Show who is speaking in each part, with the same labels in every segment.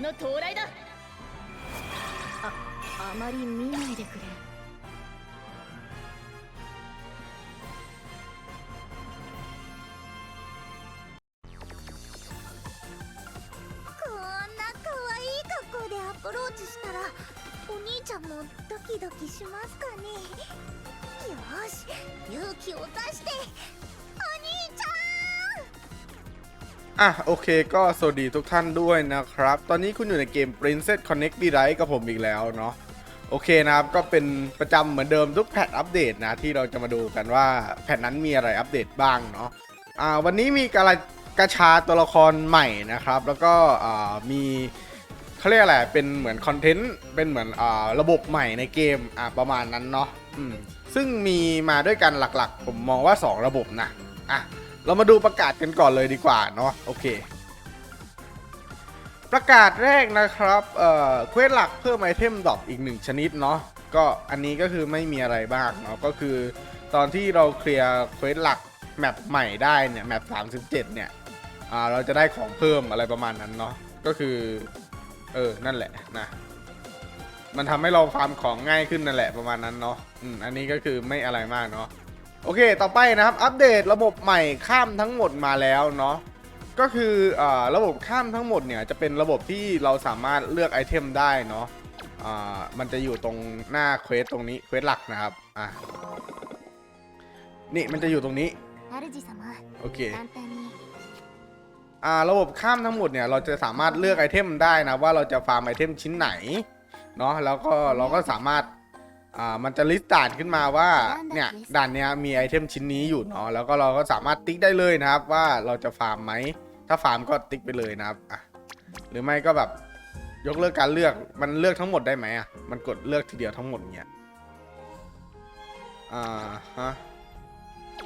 Speaker 1: の到来だ。ああまり見ないでくれ。
Speaker 2: こんな可愛い格好でアプローチしたらお兄ちゃんもドキドキしますかね。よし勇気を出して。
Speaker 3: อะโอเคก็สวัสดีทุกท่านด้วยนะครับ ตอนนี้คุณอยู่ในเกม Princess Connect b r i g h t กับผมอีกแล้วเนาะโอเคนะครับก็เป็นประจำเหมือนเดิมทุกแพทอัปเดตนะ ที่เราจะมาดูกันว่าแพทนั้นมีอะไรอัปเดตบ้างเนาะอ่าวันนี้มีการกระชาตัวละครใหม่นะครับ แล้วก็อ่ามีเขาเรียกอะไรเป็นเหมือนคอนเทนต์เป็นเหมือนอ่าระบบใหม่ในเกมอ่าประมาณนั้นเนาะอืมซึ่งมีมาด้วยกันหลักๆ ผมมองว่า 2 ระบบนะอะ เรามาดูประกาศกันก่อนเลยดีกว่าเนาะโอเค ประกาศแรกนะครับเอ่อเควสหลักเพิ่มไอเทมดรอปอีกหนึ่งชนิดเนาะก็อันนี้ก็คือไม่มีอะไรบ้างเนาะก็คือ ตอนที่เราเคลียร์เควสหลักแมปใหม่ได้เนี่ยแมป37 เนี่ยอ่าเราจะได้ของเพิ่มอะไรประมาณนั้นเนาะก็คือเออนั่นแหละนะมันทำให้เราฟาร์มของง่ายขึ้นนั่นแหละประมาณนั้นเนาะอืมอันนี้ก็คือไม่อะไรมากเนาะ โอเค ต่อไปนะครับ อัปเดตระบบใหม่ข้ามทั้งหมดมาแล้วเนาะ ก็คืออระบบข้ามทั้งหมดเนี่ยจะเป็นระบบที่เราสามารถเลือกไอเทมได้เนาะมันจะอยู่ตรงหน้าเควสตรงนี้ เควสหลักนะครับนี่มันจะอยู่ตรงนี้ โอเคอระบบข้ามทั้งหมดเนี่ยเราจะสามารถเลือกไอเทมได้นะว่าเราจะฟาร์มไอเทมชิ้นไหนเนาะแล้วก็เราก็สามารถ อ่ามันจะลิสต์ด่านขึ้นมาว่าเนี่ยด่านเนี้ยมีไอเทมชิ้นนี้อยู่เนาะแล้วก็เราก็สามารถติ๊กได้เลยนะครับ ว่าเราจะฟาร์มไหมถ้าฟาร์มก็ติ๊กไปเลยนะครับอะหรือไม่ก็แบบยกเลิกการเลือกมันเลือกทั้งหมดได้ไหมอะมันกดเลือกทีเดียวทั้งหมดเนี่ยอ่าฮะ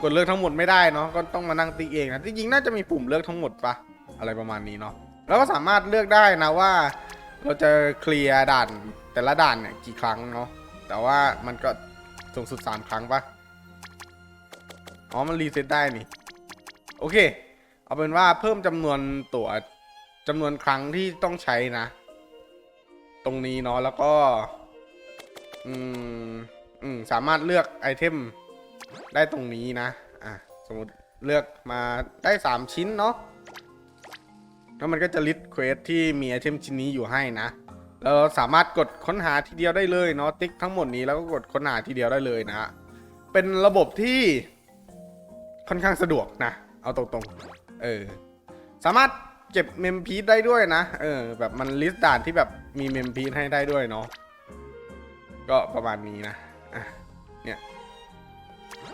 Speaker 3: กดเลือกทั้งหมดไม่ได้เนาะก็ต้องมานั่งติ๊กเองนะจริงๆน่าจะมีปุ่มเลือกทั้งหมดปะอะไรประมาณนี้เนาะแล้วก็สามารถเลือกได้นะว่า เราจะเคลียร์ด่านแต่ละด่านเนี่ยกี่ครั้งเนาะ แต่ว่ามันก็สูงสุด 3 ครั้งปะอ๋อ มันรีเซ็ตได้นี่ โอเค เอาเป็นว่าเพิ่มจำนวนตั๋วจำนวนครั้งที่ต้องใช้นะ ตรงนี้เนาะแล้วก็ อืม อืม สามารถเลือกไอเทมได้ตรงนี้นะ อะ สมมติเลือกมาได้ 3 ชิ้นเนาะแล้วมันก็จะลิสต์เควสที่มีไอเทมชิ้นนี้อยู่ให้นะ เราสามารถกดค้นหาทีเดียวได้เลยเนาะติ๊กทั้งหมดนี้แล้วก็กดค้นหาทีเดียวได้เลยนะฮะเป็นระบบที่ค่อนข้างสะดวกนะ เอาตรงๆ เออ สามารถเก็บเมมพีได้ด้วยนะ เออ แบบมันลิสต์ด่านที่แบบมีเมมพีให้ได้ด้วยเนาะ ก็ประมาณนี้นะ อะ เนี่ย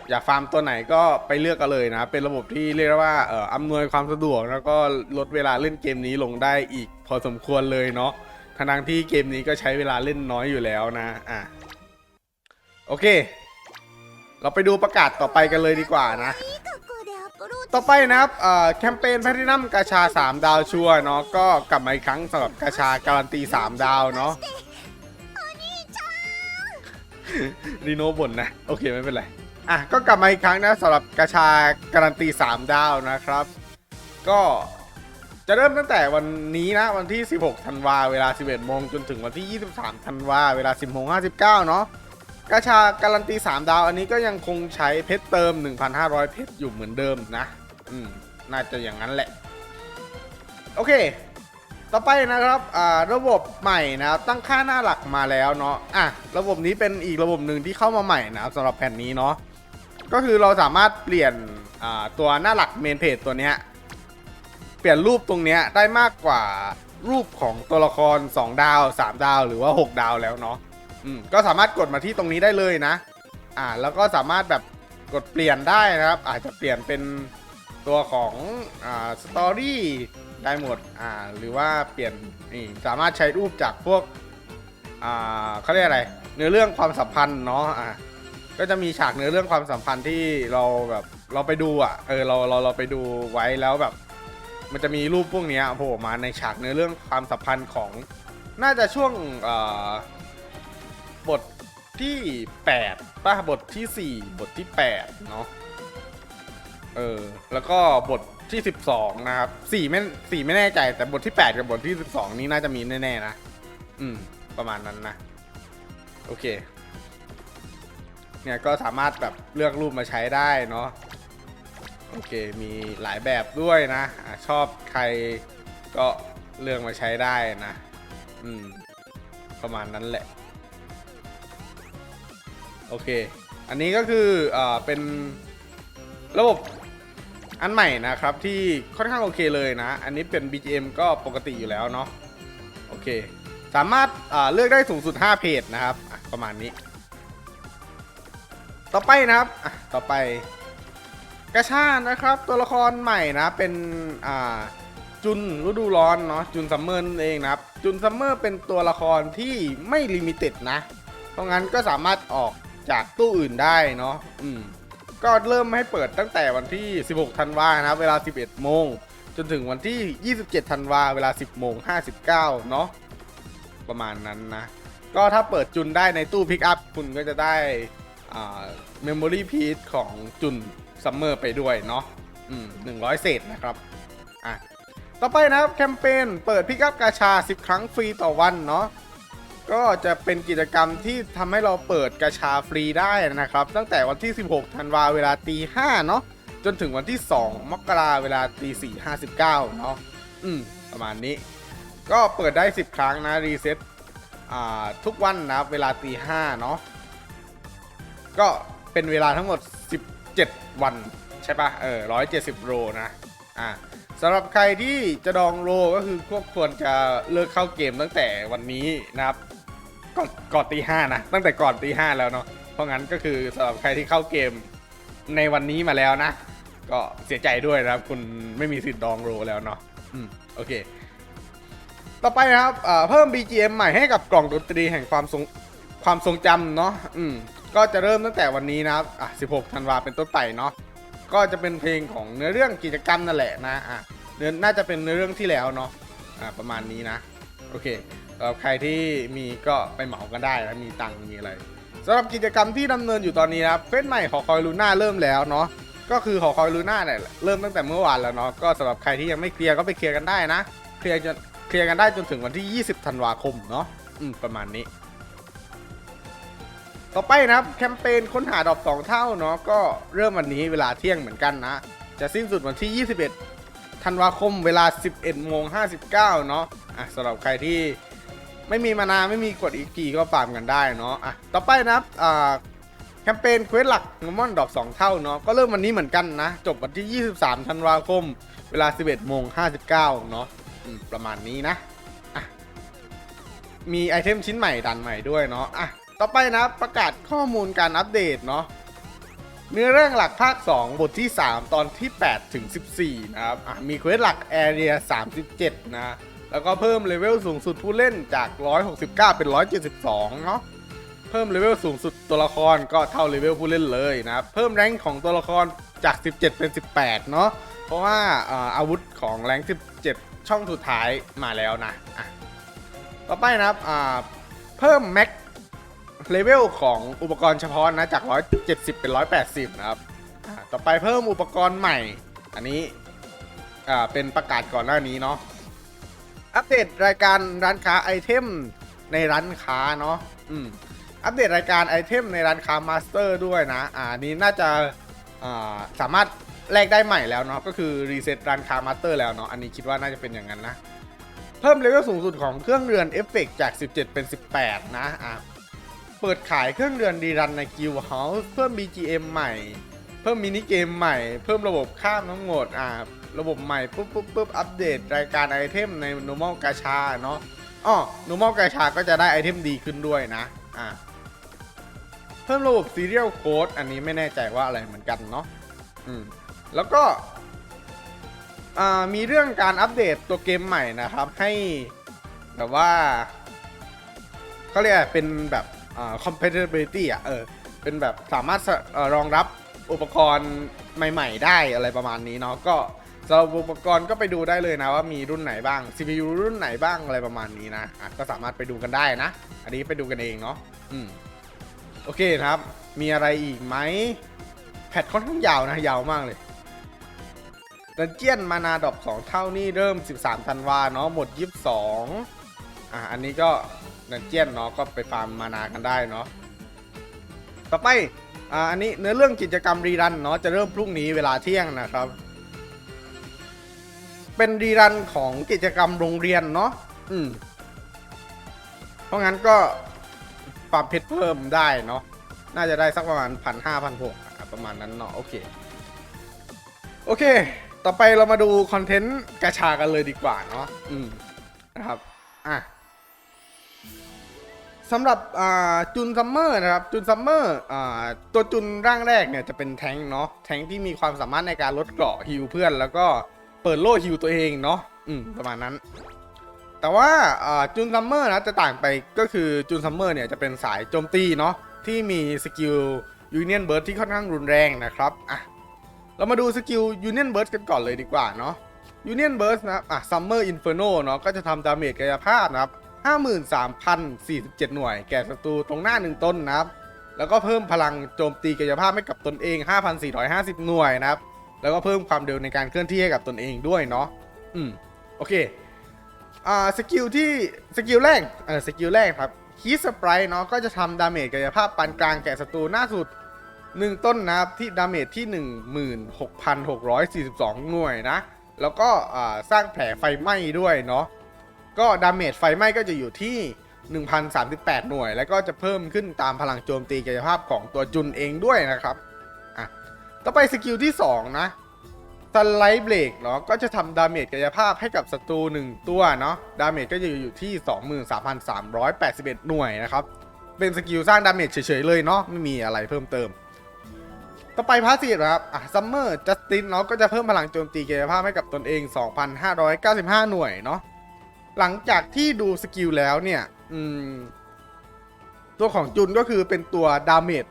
Speaker 3: อยากฟาร์มตัวไหนก็ไปเลือกกันเลยนะ เป็นระบบที่เรียกว่า เอ่ออำนวยความสะดวก แล้วก็ลดเวลาเล่นเกมนี้ลงได้อีกพอสมควรเลยเนาะ ทั้งที่เกมนี้ก็ใช้เวลาเล่นน้อยอยู่แล้วนะอะโอเค เราไปดูประกาศต่อไปกันเลยดีกว่านะ ต่อไปนะครับแคมเปญแพทินัมกาชา 3 ดาวชัวเนาะก็กลับมาอีกครั้งสำหรับกาชาการันตี 3 ดาวเนาะรีโนบ่นนะ โอเคไม่เป็นไร อะ ก็กลับมาอีกครั้งนะสำหรับกาชาการันตี 3 ดาวนะครับ ก็ จะเริ่มตั้งแต่วันนี้นะ วันที่ 16 ธันวา เวลา 11 โมง จนถึงวันที่ 23 ธันวา เวลา 10โมง59 เนาะกาชาการันตี 3 ดาว อันนี้ก็ยังคงใช้เพชรเติม 1,500 เพชรอยู่เหมือนเดิมนะ อืม น่าจะอย่างนั้นแหละ โอเค ต่อไปนะครับ อ่า ระบบใหม่นะตั้งค่าหน้าหลักมาแล้วเนาะ อะ ระบบนี้เป็นอีกระบบหนึ่งที่เข้ามาใหม่นะครับสำหรับแผ่นนี้เนาะ ก็คือเราสามารถเปลี่ยน อ่า ตัวหน้าหลักเมนเพจตัวเนี้ยเลี่ยนรูปตรงเนี้ยได้มากกว่ารูปของตัวละคร 2 ดาว 3 ดาวหรือว่า 6 ดาวแล้วเนาะอืมก็สามารถกดมาที่ตรงนี้ได้เลยนะ อ่าแล้วก็สามารถแบบกดเปลี่ยนได้นะครับ อาจจะเปลี่ยนเป็นตัวของอ่าสตอรี่ได้หมดอ่าหรือว่าเปลี่ยนนี่สามารถใช้รูปจากพวกอ่าเขาเรียกอะไรเนื้อเรื่องความสัมพันธ์เนาะอ่าก็จะมีฉากเนื้อเรื่องความสัมพันธ์ที่เราแบบเราไปดูอะเออเราเราเราไปดูไว้แล้วแบบ มันจะมีรูปพวกนี้โผล่มาในฉากเนื้อเรื่องความสัมพันธ์ของน่าจะช่วงบทที่8ป่ะบทที่ 4 บทที่8เนาะเออแล้วก็บทที่ 12 นะครับ4ไม่สี่ไม่แน่ใจ แต่บทที่ 8 กับบทที่ 12 นี้น่าจะมีแน่ๆนะ อืม ประมาณนั้นนะ โอเค เนี่ยก็สามารถแบบเลือกรูปมาใช้ได้เนาะ โอเคมีหลายแบบด้วยนะอะชอบใครก็เลือกมาใช้ได้นะ อืม ประมาณนั้นแหละ โอเค อันนี้ก็คือเอ่อเป็นระบบอันใหม่นะครับที่ค่อนข้างโอเคเลยนะ อันนี้เป็น BGM ก็ปกติอยู่แล้วเนาะโอเค สามารถอ่าเลือกได้สูงสุด 5 เพจนะครับ ประมาณนี้ ต่อไปนะครับ ต่อไป กระชานะครับตัวละครใหม่นะเป็นอ่าจุนฤดูร้อนเนาะจุนซัมเมอร์นั่นเองนะครับจุนซัมเมอร์เป็นตัวละครที่ไม่ลิมิเต็ดนะ เพราะงั้นก็สามารถออกจากตู้อื่นได้เนาะอืมก็เริ่มให้เปิดตั้งแต่วันที่ 16 ธันวานะครับเวลา 11 โมง จนถึงวันที่ 27 ธันวาเวลา 10 โมง 59 เนาะประมาณนั้นนะ ก็ถ้าเปิดจุนได้ในตู้พิกอัพคุณก็จะได้เมมโมรี่พีซของจุน ซัมเมอร์ไปด้วยเนาะอืม100เศษนะครับอะต่อไปนะครับแคมเปญเปิดพิกัพกาชา 10 ครั้งฟรีต่อวันเนาะก็จะเป็นกิจกรรมที่ทำให้เราเปิดกาชาฟรีได้นะครับ ตั้งแต่วันที่ 16 ธันวาเวลาตี5เนาะจนถึงวันที่ 2 มกราเวลาตี4 59เนาะอืมประมาณนี้ ก็เปิดได้ 10 ครั้งนะ รีเซ็ตอ่าทุกวันนะเวลาตี5เนาะก็เป็นเวลาทั้งหมด 7 วันใช่ปะเออ170โรนะอ่าสำหรับใครที่จะดองโรก็คือพวกควรจะเลิกเข้าเกมตั้งแต่วันนี้นะครับก่อนก่อนตีห้านะตั้งแต่ก่อนตีห้าแล้วเนาะเพราะงั้นก็คือสำหรับใครที่เข้าเกมในวันนี้มาแล้วนะ ก็เสียใจด้วยนะครับ คุณไม่มีสิทธิ์ดองโรแล้วเนาะอืมโอเค ต่อไปนะครับเอ่อเพิ่ม BGM ใหม่ให้กับกล่องดนตรีแห่งความทรงความทรงจำเนาะอืม ก็จะเริ่มตั้งแต่วันนี้นะครับอะ16ธันวาเป็นต้นไปเนาะก็จะเป็นเพลงของเนื้อเรื่องกิจกรรมนั่นแหละนะอะเนื้อน่าจะเป็นเนื้อเรื่องที่แล้วเนาะอะประมาณนี้นะโอเคสำหรับใครที่มีก็ไปเหมากันได้นะมีตังค์มีอะไรสำหรับกิจกรรมที่ดำเนินอยู่ตอนนี้นะครับเฟสใหม่หอคอยลูน่าเริ่มแล้วเนาะก็คือหอคอยลูน่าเนี่ยเริ่มตั้งแต่เมื่อวานแล้วเนาะก็สำหรับใครที่ยังไม่เคลียร์ก็ไปเคลียร์กันได้นะเคลียร์จนเคลียร์กันได้จนถึงวันที่ 20ธันวาคมเนาะอืมประมาณนี้ ต่อไปนะครับแคมเปญค้นหาดอกสองเท่าเนาะก็เริ่มวันนี้เวลาเที่ยงเหมือนกันนะ จะสิ้นสุดวันที่ 21 ธันวาคมเวลา 11โมง59 เนาะอะสำหรับใครที่ไม่มีมานาไม่มีกดอีกกีก็ฟาร์มกันได้เนาะอะต่อไปนะครับอ่าแคมเปญเควสหลักนมอนดอก 2 เท่าเนาะก็เริ่มวันนี้เหมือนกันนะ จบวันที่ 23 ธันวาคม เวลา 11โมง59 เนาะประมาณนี้นะะมีไอเทมชิ้นใหม่ดันใหม่ด้วยเนาะอะ ต่อไปนะประกาศข้อมูลการอัปเดตเนาะเนื้อเรื่องหลักภาค 2 บทที่ 3 ตอนที่ 8 ถึง 14 นะครับมีเควสหลัก Area 37 นะ แล้วก็เพิ่มเลเวลสูงสุดผู้เล่นจาก 169 เป็น 172 เนาะเพิ่มเลเวลสูงสุดตัวละครก็เท่าเลเวลผู้เล่นเลยนะครับ เพิ่มแรงของตัวละครจาก 17 เป็น 18 เนาะเพราะว่าอาวุธของแรง 17 ช่องสุดท้ายมาแล้วนะะต่อไปนะครับเพิ่มแม็ก เลเวลของอุปกรณ์เฉพาะนะจาก 170 เป็น 180 นะครับอ่าต่อไปเพิ่มอุปกรณ์ใหม่ อันนี้อ่าเป็นประกาศก่อนหน้านี้เนาะ อัปเดตรายการร้านค้าไอเทมในร้านค้าเนาะอืมอัปเดตรายการไอเทมในร้านค้ามาสเตอร์ด้วยนะ อ่าอันนี้น่าจะอ่าสามารถแลกได้ใหม่แล้วเนาะ ก็คือรีเซ็ตร้านค้ามาสเตอร์แล้วเนาะ อันนี้คิดว่าน่าจะเป็นอย่างนั้นนะ เพิ่มเลเวลสูงสุดของเครื่องเรือนเอฟเฟกจาก 17 เป็น 18 นะ อ่า เปิดขายเครื่องเรือนดีรันในกิลเฮาส์เพิ่ม BGM ใหม่ เพิ่มมินิเกมใหม่ เพิ่มระบบข้ามทั้งหมดอ่าระบบใหม่ปุ๊บปุ๊บปุ๊บอัปเดตรายการไอเทมใน normal กาชาเนาะอ้อ normal กาชาก็จะได้ไอเทมดีขึ้นด้วยนะอ่าเพิ่มระบบ serial code อันนี้ไม่แน่ใจว่าอะไรเหมือนกันเนาะอืมแล้วก็อ่ามีเรื่องการอัปเดตตัวเกมใหม่นะครับให้แบบว่าเขาเรียกเป็นแบบ อ่า compatibility อะเออเป็นแบบสามารถอรองรับอุปกรณ์ใหม่ ๆ ได้อะไรประมาณนี้เนาะก็สำหรับอุปกรณ์ก็ไปดูได้เลยนะว่ามีรุ่นไหนบ้าง CPU รุ่นไหนบ้างอะไรประมาณนี้นะอะก็สามารถไปดูกันได้นะ อันนี้ไปดูกันเองเนาะอืมโอเคครับ มีอะไรอีกไหมแพทค่อนข้างยาวนะยาวมากเลยดันเจียนมานาดอก2เท่านี่เริ่ม 13ธันวาเนาะหมด 22อะอันนี้ก็ ดันเจียนเนาะก็ไปฟาร์มมานากันได้เนาะต่อไปอ่าอันนี้เนื้อเรื่องกิจกรรมรีรันเนาะจะเริ่มพรุ่งนี้เวลาเที่ยงนะครับ เป็นรีรันของกิจกรรมโรงเรียนเนาะอืมเพราะงั้นก็ฟาร์มเพชรเพิ่มได้เนาะน่าจะได้สักประมาณพันห้าพันหกประมาณนั้นเนาะโอเค โอเค ต่อไปเรามาดูคอนเทนต์กระชากันเลยดีกว่าเนาะอืมนะครับ อะ สำหรับจุนซัมเมอร์นะครับจุนซัมเมอร์ตัวจุนร่างแรกเนี่ยจะเป็นแทงค์เนาะแทงค์ที่มีความสามารถในการลดเกราะฮิวเพื่อน แล้วก็เปิดโล่ฮิวตัวเองเนาะอืมประมาณนั้น แต่ว่าจุนซัมเมอร์นะจะต่างไปก็คือจุนซัมเมอร์เนี่ยจะเป็นสายโจมตีเนาะที่มีสกิลยูเนียนเบิร์ดที่ค่อนข้างรุนแรงนะครับอะเรามาดูสกิล Union Burst กันก่อนเลยดีกว่าเนาะ Union Burst นะครับอะ Summer Inferno เนาะก็จะทำดาเมจกายภาพนะครับ 53,047 หน่วย แก่ศัตรูตรงหน้า 1 ต้นนะครับ แล้วก็เพิ่มพลังโจมตีกายภาพให้กับตนเอง 5,450 หน่วยนะครับ แล้วก็เพิ่มความเร็วในการเคลื่อนที่ให้กับตนเองด้วยเนาะ อืม โอเค อ่า สกิลที่ สกิลแรก เออสกิลแรกครับคีสปรายเนาะ ก็จะทำดาเมจกายภาพปานกลางแก่ศัตรูหน้าสุดหนึ่งต้นนะครับ ที่ดาเมจที่ 16,642 หน่วยนะ แล้วก็ อ่า สร้างแผลไฟไหม้ด้วยเนาะ ก็ดาเมจไฟไหม้ก็จะอยู่ที่ 1,038 หน่วย แล้วก็จะเพิ่มขึ้นตามพลังโจมตีกายภาพของตัวจุนเองด้วยนะครับอะต่อไปสกิลที่ 2 นะสไลด์เบรกเนาะก็จะทำดาเมจกายภาพให้กับศัตรู 1 ตัวเนาะดาเมจก็จะอยู่ที่ 23,381 หน่วยนะครับ เป็นสกิลสร้างดาเมจเฉยๆเลยเนาะไม่มีอะไรเพิ่มเติม ต่อไปพาสซีฟนะครับอะซัมเมอร์จัสตินเนาะก็จะเพิ่มพลังโจมตีกายภาพให้กับตนเอง 2,595 หน่วยเนาะ หลังจากที่ดูสกิลแล้วเนี่ย อืม ตัวของจุนก็คือเป็นตัวดาเมจ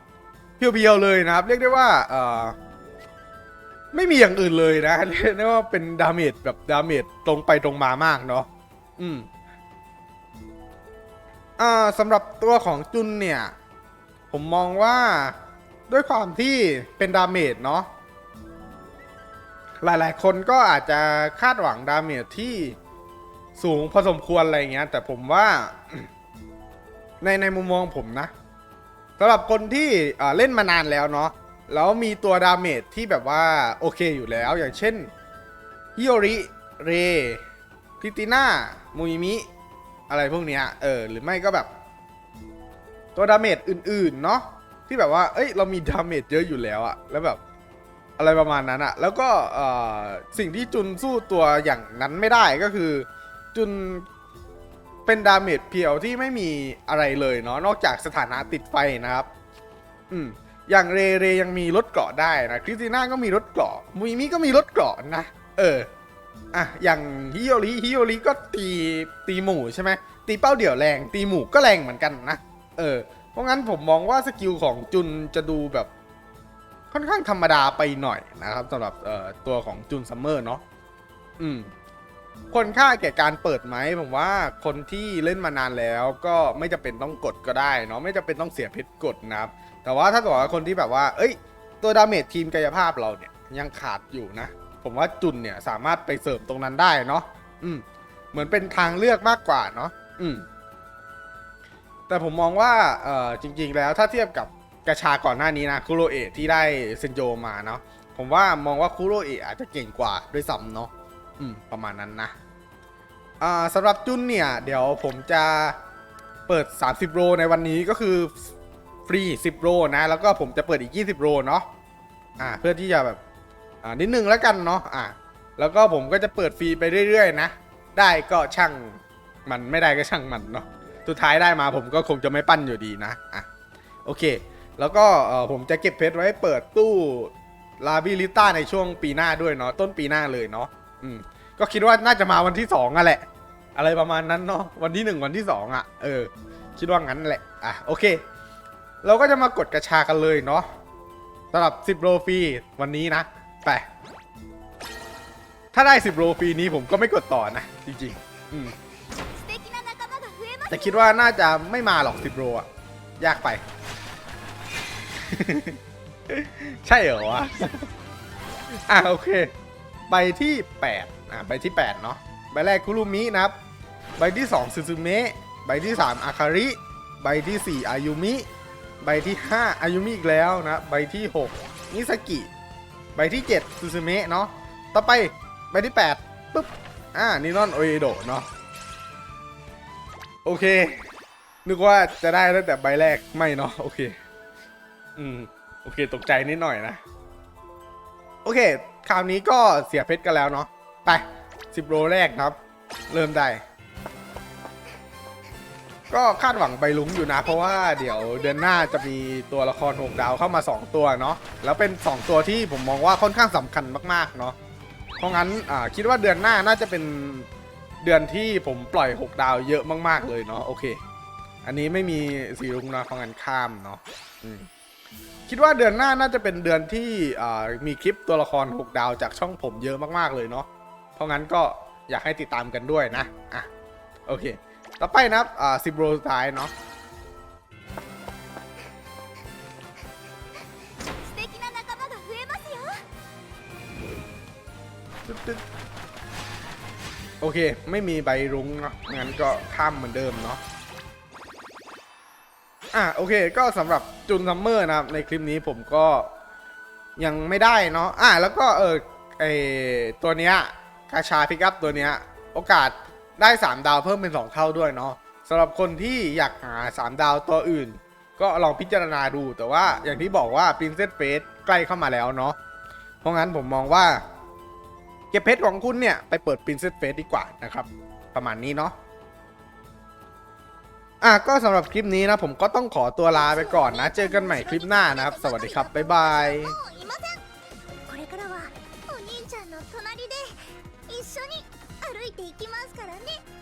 Speaker 3: เพียวๆเลยนะครับ เรียกได้ว่าเอ่อไม่มีอย่างอื่นเลยนะเรียกได้ว่าเป็นดาเมจแบบดาเมจตรงไปตรงมามากเนาะอืมอ่าสำหรับตัวของจุนเนี่ย ผมมองว่าด้วยความที่เป็นดาเมจเนาะหลายๆ คนก็อาจจะคาดหวังดาเมจที่ สูงพอสมควรอะไรเงี้ย แต่ผมว่า ในในมุมมองผมนะสำหรับคนที่เล่นมานานแล้วเนาะแล้วมีตัวดาเมจที่แบบว่าโอเคอยู่แล้ว อย่างเช่นฮิโอริเรพิติน่ามูยมิ อะไรพวกเนี้ยเออ หรือไม่ก็แบบ ตัวดาเมจอื่น ๆ เนาะที่แบบว่า เอ้ย เรามีดาเมจเยอะอยู่แล้วอะแล้วแบบ อะไรประมาณนั้นอะแล้วก็สิ่งที่จุนสู้ตัวอย่างนั้นไม่ได้ก็คือ จุนเป็นดาเมจเพียวที่ไม่มีอะไรเลยเนาะนอกจากสถานะติดไฟนะครับ อืมอย่างเรเรยังมีรถเกาะได้นะคริสติน่าก็มีรถเกาะมุยมิก็มีรถเกาะนะ เอออะอย่างฮิโอริฮิโอริก็ตีตีหมู่ใช่ไหมตีเป้าเดี่ยวแรง ตีหมู่ก็แรงเหมือนกันนะเออ เพราะงั้นผมมองว่าสกิลของจุนจะดูแบบ ค่อนข้างธรรมดาไปหน่อยนะครับสำหรับเอ่อตัวของจุนซัมเมอร์เนาะอืม คนค่าแก่การเปิดไหมผมว่าคนที่เล่นมานานแล้วก็ไม่จำเป็นต้องกดก็ได้เนาะไม่จำเป็นต้องเสียเพชรกดนะครับ แต่ว่าถ้าบอกว่าคนที่แบบว่า เอ้ย ตัวดาเมจทีมกายภาพเราเนี่ยยังขาดอยู่นะ ผมว่าจุนเนี่ยสามารถไปเสริมตรงนั้นได้เนาะอืม เหมือนเป็นทางเลือกมากกว่าเนาะอืม แต่ผมมองว่าเอ่อจริง ๆ แล้วถ้าเทียบกับกระชาก่อนหน้านี้นะคุโรเอะที่ได้เซนโจมาเนาะผมว่ามองว่าคุโรเอะอาจจะเก่งกว่าด้วยซ้ำเนาะ อืมประมาณนั้นนะอ่าสำหรับจุนเนี่ย เดี๋ยวผมจะเปิด 30 โรในวันนี้ก็คือฟรี 10 โรนะ แล้วก็ผมจะเปิดอีก 20 โรเนาะอ่า เพื่อที่จะแบบอ่านิดนึงแล้วกันเนาะอ่าแล้วก็ผมก็จะเปิดฟรีไปเรื่อยๆ นะ ได้ก็ช่างมันไม่ได้ก็ช่างมันเนาะสุดท้ายได้มาผมก็คงจะไม่ปั้นอยู่ดีนะอะโอเค แล้วก็ผมจะเก็บเพชรไว้เปิดตู้ลาบิลิต้าในช่วงปีหน้าด้วยเนาะต้นปีหน้าเลยเนาะ อืมก็คิดว่าน่าจะมาวันที่สองอะแหละ อะไรประมาณนั้นเนาะวันที่หนึ่งวันที่สองอะเออ คิดว่างั้นแหละอะโอเค เราก็จะมากดกระชากันเลยเนาะสำหรับสิบโลฟีวันนี้นะไปถ้าได้สิบโลฟีนี้ผมก็ไม่กดต่อนะจริงๆอืมแต่คิดว่าน่าจะไม่มาหรอกสิบโลอะยากไป ใช่เหรอวะอะโอเค ใบที่8อ่าใบที่8เนาะใบแรกคุรุมินะครับ ใบที่2ซึซึเมะใบที่ 3 อาคาริ ใบที่ 4 อายุมิ ใบที่ 5 อายุมิอีกแล้วนะ ใบที่ 6 นิสกิ ใบที่ 7ซึซึเมะเนาะ ต่อไปใบที่ 8ปุ๊บ อ่านินอนโอเอโดะเนาะ โอเค นึกว่าจะได้ตั้งแต่ใบแรกไม่เนาะ โอเค อืม โอเค ตกใจนิดหน่อยนะ โอเค คราวนี้ก็เสียเพชรกันแล้วเนาะไป10โลแรกครับ เริ่มได้ก็คาดหวังไปลุ้งอยู่นะ เพราะว่าเดี๋ยวเดือนหน้าจะมีตัวละคร6ดาวเข้ามา 2 ตัวเนาะแล้วเป็น 2 ตัวที่ผมมองว่าค่อนข้างสำคัญมากๆเนาะเพราะงั้นอ่าคิดว่าเดือนหน้าน่าจะเป็นเดือนที่ผมปล่อย 6 ดาวเยอะมาก ๆเลยเนาะโอเค อันนี้ไม่มีสีรุ้งนะเพราะงั้นข้ามเนาะ คิดว่าเดือนหน้าน่าจะเป็นเดือนที่มีคลิปตัวละคร 6 ดาวจากช่องผมเยอะมากๆเลยเนาะ เพราะงั้นก็อยากให้ติดตามกันด้วยนะ อะ โอเค ต่อไปนะครับ อ่าสิบโรสุดท้ายเนาะโอเค ไม่มีใบรุ้งเนาะงั้นก็ข้ามเหมือนเดิมเนาะ อะโอเค ก็สำหรับจุนซัมเมอร์นะครับในคลิปนี้ผมก็ยังไม่ได้เนาะอะแล้วก็เออไอตัวเนี้ยกาชาพิกัพตัวเนี้ยโอกาสได้ 3 ดาวเพิ่มเป็น 2 เท่าด้วยเนาะสำหรับคนที่อยากหา 3 ดาวตัวอื่น ก็ลองพิจารณาดูแต่ว่าอย่างที่บอกว่า Princess Face ใกล้เข้ามาแล้วเนาะเพราะงั้นผมมองว่า เก็บเพชรของคุณเนี่ย ไปเปิด Princess Face ดีกว่านะครับ ประมาณนี้เนาะ อะก็สำหรับคลิปนี้นะผมก็ต้องขอตัวลาไปก่อนนะ เจอกันใหม่คลิปหน้านะครับ สวัสดีครับ บ๊ายบาย
Speaker 2: 歩いていきますからね